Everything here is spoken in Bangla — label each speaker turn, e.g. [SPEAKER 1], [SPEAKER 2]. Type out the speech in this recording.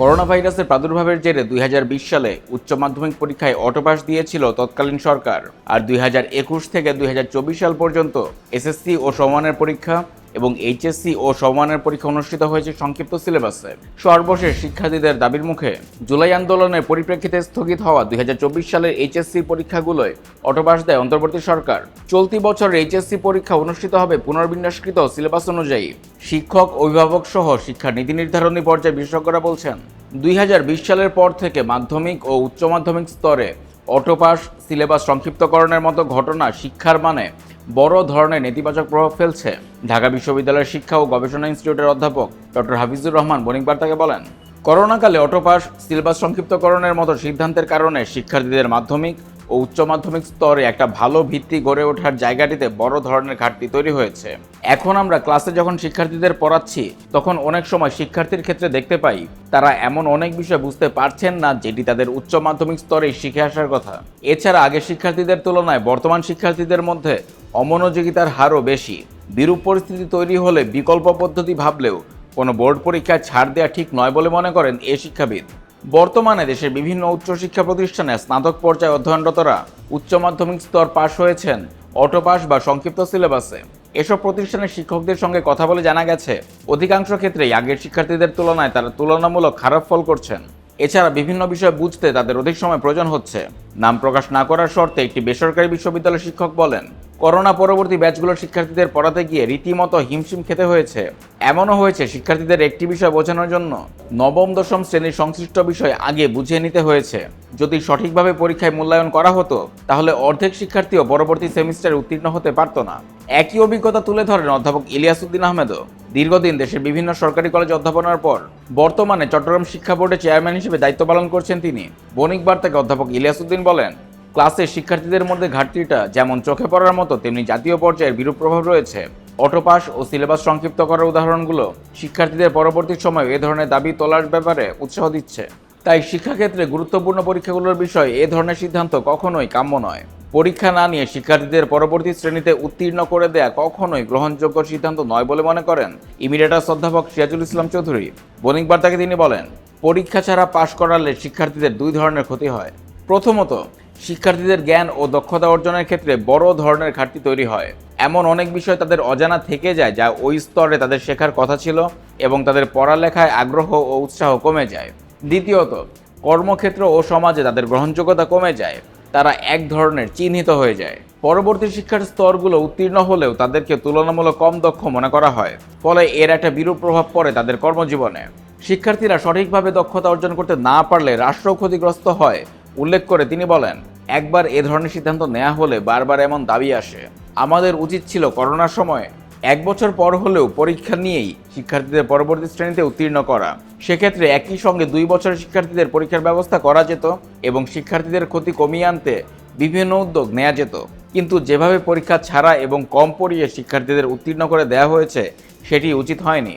[SPEAKER 1] করোনা ভাইরাসের প্রাদুর্ভাবের জেরে দুই হাজার বিশ সালে উচ্চ মাধ্যমিক পরীক্ষায় অটোপাস দিয়েছিল তৎকালীন সরকার। আর দুই হাজার একুশ থেকে দুই হাজার চব্বিশ সাল পর্যন্ত এসএসসি ও সমানের পরীক্ষা এবং এইচএসসি ও সমমানের পরীক্ষা অনুষ্ঠিত হয়েছে সংক্ষিপ্ত সিলেবাসে। সর্বশেষ শিক্ষার্থীদের দাবির মুখে জুলাই আন্দোলনের পরিপ্রেক্ষিতে স্থগিত হওয়া দুই হাজার চব্বিশ সালের এইচএসসি পরীক্ষাগুলোয় অটোপাস দেয় অন্তর্বর্তী সরকার। চলতি বছর এইচএসসি পরীক্ষা অনুষ্ঠিত হবে পুনর্বিন্যাসকৃত সিলেবাস অনুযায়ী। শিক্ষক, অভিভাবক সহ শিক্ষা নীতি নির্ধারণী পর্যায়ে বিশেষজ্ঞরা বলছেন, দুই হাজার বিশ সালের পর থেকে মাধ্যমিক ও উচ্চ মাধ্যমিক স্তরে অটোপাস সিলেবাস সংক্ষিপ্তকরণের মতো ঘটনা শিক্ষার মানে বড় ধরনের নেতিবাচক প্রভাব ফেলছে। ঢাকা বিশ্ববিদ্যালয়ের শিক্ষা ও গবেষণা ইনস্টিটিউটের অধ্যাপক ডক্টর হাফিজুর রহমান বণিক বার্তাকে বলেন, করোনাকালে অটোপাস, সিলেবাস সংক্ষিপ্তকরণের মতো সিদ্ধান্তের কারণে শিক্ষার্থীদের মাধ্যমিক ও উচ্চ মাধ্যমিক স্তরে একটা ভালো ভিত্তি গড়ে ওঠার জায়গাটিতে বড় ধরনের ঘাটতি তৈরি হয়েছে। এখন আমরা ক্লাসে যখন শিক্ষার্থীদের পড়াচ্ছি, তখন অনেক সময় শিক্ষার্থীর ক্ষেত্রে দেখতে পাই, তারা এমন অনেক বিষয় বুঝতে পারছেন না যেটি তাদের উচ্চ মাধ্যমিক স্তরে শিখে আসার কথা। এছাড়া আগে শিক্ষার্থীদের তুলনায় বর্তমান শিক্ষার্থীদের মধ্যে অমনোযোগিতার হারও বেশি। বিরূপ পরিস্থিতি তৈরি হলে বিকল্প পদ্ধতি ভাবলেও কোনো বোর্ড পরীক্ষায় ছাড় দেওয়া ঠিক নয় বলে মনে করেন এ শিক্ষাবিদ। বর্তমানে দেশের বিভিন্ন উচ্চশিক্ষা প্রতিষ্ঠানে স্নাতক পর্যায়ে অধ্যয়নরতরা উচ্চ মাধ্যমিক স্তর পাশ হয়েছেন অটোপাস বা সংক্ষিপ্ত সিলেবাসে। এসব প্রতিষ্ঠানের শিক্ষকদের সঙ্গে কথা বলে জানা গেছে, অধিকাংশ ক্ষেত্রেই আগের শিক্ষার্থীদের তুলনায় তারা তুলনামূলক খারাপ ফল করছেন। এছাড়া বিভিন্ন বিষয় বুঝতে তাদের অধিক সময় প্রয়োজন হচ্ছে। নাম প্রকাশ না করার শর্তে একটি বেসরকারি বিশ্ববিদ্যালয়ের শিক্ষক বলেন করোনা পরবর্তী ব্যাচগুলোর শিক্ষার্থীদের পড়াতে গিয়ে রীতিমতো হিমশিম খেতে হয়েছে। এমনও হয়েছে শিক্ষার্থীদের একটি বিষয় বোঝানোর জন্য। নবম, দশম শ্রেণির সংশ্লিষ্ট বিষয় আগে বুঝিয়ে নিতে হয়েছে। যদি সঠিকভাবে পরীক্ষায় মূল্যায়ন করা হতো, তাহলে অর্ধেক শিক্ষার্থীও পরবর্তী সেমিস্টারে উত্তীর্ণ হতে পারত না। একই অভিজ্ঞতা তুলে ধরেন অধ্যাপক ইলিয়াসউদ্দিন আহমেদও। দীর্ঘদিন দেশের বিভিন্ন সরকারি কলেজ অধ্যাপনার পর, বর্তমানে চট্টগ্রাম শিক্ষা বোর্ডের চেয়ারম্যান হিসেবে দায়িত্ব পালন করছেন তিনি। বণিক বার্তাকে অধ্যাপক ইলিয়াসউদ্দিন বলেন ক্লাসে শিক্ষার্থীদের মধ্যে ঘাটতিটা যেমন চোখে পড়ার মতো, তেমনি জাতীয় পর্যায়ের বিরূপ প্রভাব রয়েছে। অটোপাস ও সিলেবাস সংক্ষিপ্ত করার উদাহরণগুলো শিক্ষার্থীদের পরবর্তী সময়ে এ ধরনের দাবি তোলার ব্যাপারে উৎসাহ দিচ্ছে। তাই শিক্ষাক্ষেত্রে গুরুত্বপূর্ণ পরীক্ষাগুলোর বিষয়ে এ ধরনের সিদ্ধান্ত কখনোই কাম্য নয়। পরীক্ষা না নিয়ে শিক্ষার্থীদের পরবর্তী শ্রেণীতে উত্তীর্ণ করে দেয়া কখনোই গ্রহণযোগ্য সিদ্ধান্ত নয় বলে মনে করেন ইমিডিয়েটাস অধ্যাপক সিরাজুল ইসলাম চৌধুরী। বণিক বার্তাকে তিনি বলেন, পরীক্ষা ছাড়া পাশ করালে শিক্ষার্থীদের দুই ধরনের ক্ষতি হয়। প্রথমত শিক্ষার্থীদের জ্ঞান ও দক্ষতা অর্জনের ক্ষেত্রে বড় ধরনের ঘাটতি তৈরি হয়। এমন অনেক বিষয় তাদের অজানা থেকে যায় যা ওই স্তরে তাদের শেখার কথা ছিল এবং তাদের পড়ালেখায় আগ্রহ ও উৎসাহ কমে যায়। দ্বিতীয়ত, কর্মক্ষেত্র ও সমাজে তাদের গ্রহণযোগ্যতা কমে যায়। তারা এক ধরনের চিহ্নিত হয়ে যায়। পরবর্তী শিক্ষার স্তরগুলো উত্তীর্ণ হলেও তাদেরকে তুলনামূলক কম দক্ষ মনে করা হয়, ফলে এর একটা বিরূপ প্রভাব পড়ে তাদের কর্মজীবনে। শিক্ষার্থীরা সঠিকভাবে দক্ষতা অর্জন করতে না পারলে রাষ্ট্র ক্ষতিগ্রস্ত হয় উল্লেখ করে তিনি বলেন, একবার এ ধরনের সিদ্ধান্ত নেওয়া হলে বারবার এমন দাবি আসে। আমাদের উচিত ছিল করোনার সময় এক বছর পর হলেও পরীক্ষা নিয়েই শিক্ষার্থীদের পরবর্তী শ্রেণীতে উত্তীর্ণ করা। সেক্ষেত্রে একই সঙ্গে দুই বছরের শিক্ষার্থীদের পরীক্ষার ব্যবস্থা করা যেত এবং শিক্ষার্থীদের ক্ষতি কমিয়ে আনতে বিভিন্ন উদ্যোগ নেওয়া যেত। কিন্তু যেভাবে পরীক্ষা ছাড়া এবং কম পড়িয়ে শিক্ষার্থীদের উত্তীর্ণ করে দেওয়া হয়েছে, সেটি উচিত হয়নি।